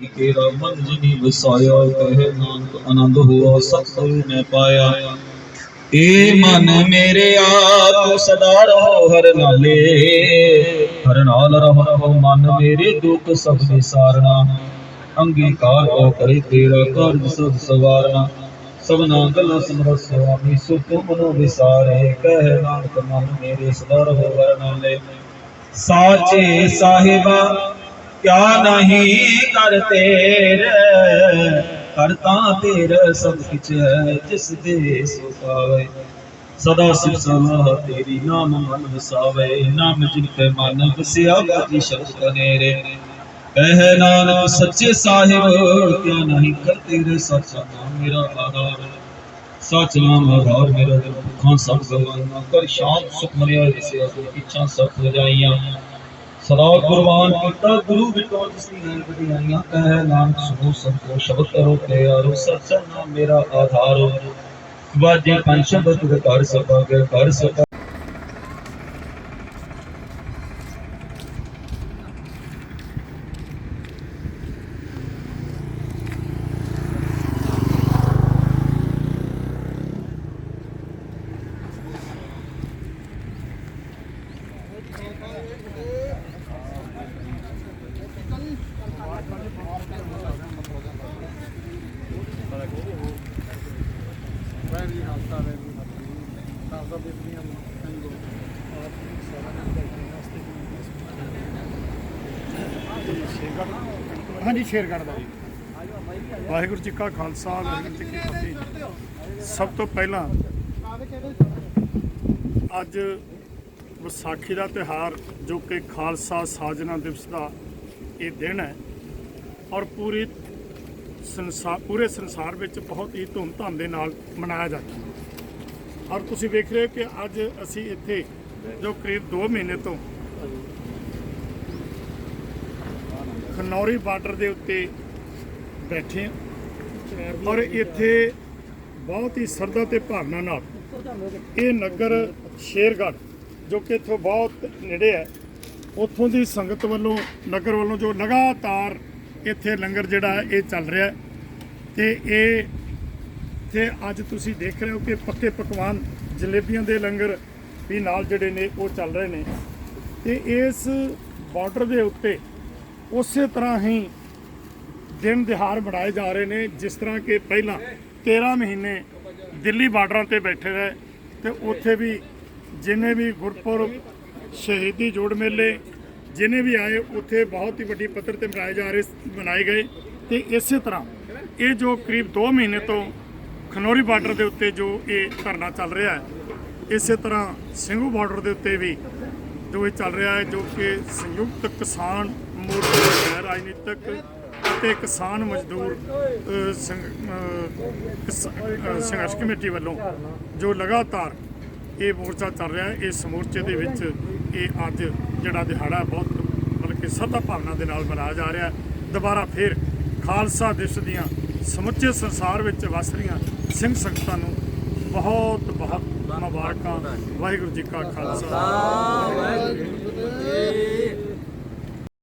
ਤੇਰਾ ਮਨ ਜਿਨੀ ਵਸਾਇਆ ਕਹੇ ਨਾਨਕ ਆਨੰਦ ਹੋਆ, ਸਤਿਗੁਰੂ ਨੇ ਪਾਇਆ। ਏ ਮਨ ਮੇਰੇ ਆਪ ਸਦਾ ਰਹੋ ਹਰ ਨਾਲੇ, ਹਰ ਨਾਲ ਰਹੋ ਮਨ ਮੇਰੇ ਦੁੱਖ ਸਭ ਵਿਸਾਰਣਾ ਅੰਗੀਕਾਰ ਹੋ ਕਰੇ ਤੇਰਾ ਕਾਰਜ ਸਭ ਸਵਾਰਨਾ। ਸਭਨਾ ਗੱਲਾਂ ਸਮਰਤ ਸੁਆਮੀ, ਸੁਖ ਮਨੋ ਵਿਸਾਰੇ, ਕਹਿ ਨਾਨਕ ਮਨ ਮੇਰੇ ਸਦਾ ਰਹੋ ਹਰ ਨਾਲੇ। ਸਾਚੇ ਸਾਹਿਬਾ ਕਿਆ ਨਹੀਂ ਕਰ ਤੇਰੇ ਕਰਤਾ ਤੇਰਾ ਸਭ ਕਿਛ ਹੈ ਜਿਸ ਦੇ ਸੋ ਪਾਵੇ ਸਦਾ ਸਿਫ ਸਲਾਹ ਤੇਰੀ ਨਾਮ ਮਨ ਵਸਾਵੇ ਨਾਮ ਜਿਨ ਕੇ ਮਨ ਵਸਿਆ ਬਾਜੀ ਸ਼ਬਦ ਕਨੇਰੇ ਕਹਿ ਨਾਨਕ ਸੱਚੇ ਸਾਹਿਬ ਕਿਆ ਨਹੀਂ ਕਰ ਤੇਰੇ ਸੱਚ ਨਾਮ ਮੇਰਾ ਆਧਾਰ ਸੱਚ ਨਾਮ ਆਧਾਰ ਮੇਰਾ ਦਿਲ ਭੁੱਖਾਂ ਸਭ ਗਵਾਈਆਂ ਕਰ ਸ਼ਾਂਤ ਸੁਖ ਮਰਿਆ ਜਿਸੇ ਆਪਣੀ ਇੱਛਾ ਸਭ ਵਜਾਈਆਂ ਸਦਾ ਕੁਰਬਾਨ ਕੀਤਾ, ਗੁਰੂ ਵਿਟੋ ਜਿਸ ਦੀ ਹੈ ਵਡਿਆਈਆਂ ਕਹਿ ਨਾਨਕ ਸੁਣੋ ਸੰਤੋ ਸ਼ਬਦ ਕਰੋ, ਪਿਆਰੋ ਸੱਚਾ ਨਾਮ ਮੇਰਾ ਆਧਾਰ ਵਾਜੇ ਪੰਜ ਸ਼ਬਦ ਤੁਧ ਕਰ ਸਕਾਂਗੇ ਕਰ ਸਕਾ ਹਾਂਜੀ ਸ਼ੇਰਗੜ੍ਹ ਦਾ। ਜੀ ਵਾਹਿਗੁਰੂ ਜੀ ਕਾ ਖਾਲਸਾ ਵਾਹਿਗੁਰੂ ਜੀ ਕੀ ਫਤਿਹ। ਸਭ ਤੋਂ ਪਹਿਲਾਂ ਅੱਜ ਵਿਸਾਖੀ ਦਾ ਤਿਹਾਰ ਜੋ ਕਿ ਖਾਲਸਾ ਸਾਜਨਾ ਦਿਵਸ ਦਾ ਇਹ ਦਿਨ ਹੈ ਔਰ ਪੂਰੀ ਸੰਸਾਰ ਪੂਰੇ ਸੰਸਾਰ ਵਿੱਚ ਬਹੁਤ ਹੀ ਧੂਮਧਾਮ ਦੇ ਨਾਲ ਮਨਾਇਆ ਜਾਂਦਾ ਹੈ। ਔਰ ਤੁਸੀਂ ਵੇਖ ਰਹੇ ਹੋ ਕਿ ਅੱਜ ਅਸੀਂ ਇੱਥੇ ਜੋ ਕਰੀਬ 2 ਮਹੀਨੇ ਤੋਂ ਖਨੌਰੀ ਬਾਰਡਰ ਦੇ ਉੱਤੇ ਬੈਠੇ ਹਾਂ ਔਰ ਇੱਥੇ ਬਹੁਤ ਹੀ ਸਰਦਾ ਤੇ ਭਾਵਨਾ ਨਾਲ ਇਹ ਨਗਰ ਸ਼ੇਰਗੜ੍ਹ ਜੋ ਕਿ ਇੱਥੋਂ ਬਹੁਤ ਨੇੜੇ ਹੈ, ਉੱਥੋਂ ਦੀ ਸੰਗਤ ਵੱਲੋਂ, ਨਗਰ ਵੱਲੋਂ ਜੋ ਲਗਾਤਾਰ ਇੱਥੇ ਲੰਗਰ ਜਿਹੜਾ ਹੈ, ਇਹ ਚੱਲ ਰਿਹਾ ਹੈ। ਤੇ ਇਹ, ਤੇ ਅੱਜ ਤੁਸੀਂ ਦੇਖ ਰਹੇ ਹੋ ਕਿ ਪੱਕੇ ਪਕਵਾਨ ਜਲੇਬੀਆਂ ਦੇ ਲੰਗਰ ਵੀ ਨਾਲ ਜਿਹੜੇ ਨੇ, ਉਹ ਚੱਲ ਰਹੇ ਨੇ। ਤੇ ਇਸ ਬਾਰਡਰ ਦੇ ਉੱਤੇ ਉਸੇ ਤਰ੍ਹਾਂ ਹੀ ਦਿਨ ਦਿਹਾਰ ਮਨਾਏ ਜਾ ਰਹੇ ਨੇ, ਜਿਸ ਤਰ੍ਹਾਂ ਕਿ ਪਹਿਲਾਂ 13 ਮਹੀਨੇ ਦਿੱਲੀ ਬਾਰਡਰਾਂ ਤੇ ਬੈਠੇ ਰਹੇ, ਤੇ ਉੱਥੇ ਵੀ ਜਿੰਨੇ ਵੀ ਗੁਰਪੁਰਬ ਸ਼ਹੀਦੀ ਜੋੜ ਮੇਲੇ ਜਿਨੇ ਵੀ ਆਏ ਉੱਥੇ ਬਹੁਤ ਹੀ ਵੱਡੀ ਪੱਧਰ ਤੇ ਮਨਾਏ ਜਾ ਰਹੇ ਮਨਾਏ ਗਏ ਤੇ ਇਸੇ ਤਰ੍ਹਾਂ ਇਹ ਜੋ ਕਰੀਬ 2 ਮਹੀਨੇ ਤੋਂ ਖਨੌਰੀ ਬਾਰਡਰ ਦੇ ਉੱਤੇ ਜੋ ਇਹ ਧਰਨਾ ਚੱਲ ਰਿਹਾ ਹੈ ਇਸੇ ਤਰ੍ਹਾਂ ਸਿੰਘੂ ਬਾਰਡਰ ਦੇ ਉੱਤੇ ਵੀ ਜੋ ਇਹ ਚੱਲ ਰਿਹਾ ਹੈ ਜੋ ਕਿ ਸੰਯੁਕਤ ਕਿਸਾਨ ਮੋਰਚਾ ਗੈਰ ਰਾਜਨੀਤਿਕ ਅਤੇ ਕਿਸਾਨ ਮਜ਼ਦੂਰ ਅ, ਸੰਘਰਸ਼ ਕਮੇਟੀ ਵੱਲੋਂ ਜੋ ਲਗਾਤਾਰ ਇਹ ਮੋਰਚਾ ਚੱਲ ਰਿਹਾ ਹੈ। ਇਸ ਮੋਰਚੇ ਦੇ ਵਿੱਚ ਇਹ ਅੱਜ ਜਿਹੜਾ ਦਿਹਾੜਾ ਬਹੁਤ ਮਤਲਬ ਕਿ ਸਦਾ ਭਾਵਨਾ ਦੇ ਨਾਲ ਮਨਾਇਆ ਜਾ ਰਿਹਾ ਦੁਬਾਰਾ ਫੇਰ ਖਾਲਸਾ ਦਿਵਸ ਦੀਆਂ ਸਮੁੱਚੇ ਸੰਸਾਰ ਵਿੱਚ ਵਸ ਰਹੀਆਂ ਸਿੰਘ ਸੰਗਤਾਂ ਨੂੰ ਬਹੁਤ ਬਹੁਤ ਮੁਬਾਰਕਾਂ। ਵਾਹਿਗੁਰੂ ਜੀ ਕਾ ਖਾਲਸਾ। ਵਾਹਿਗੁਰੂ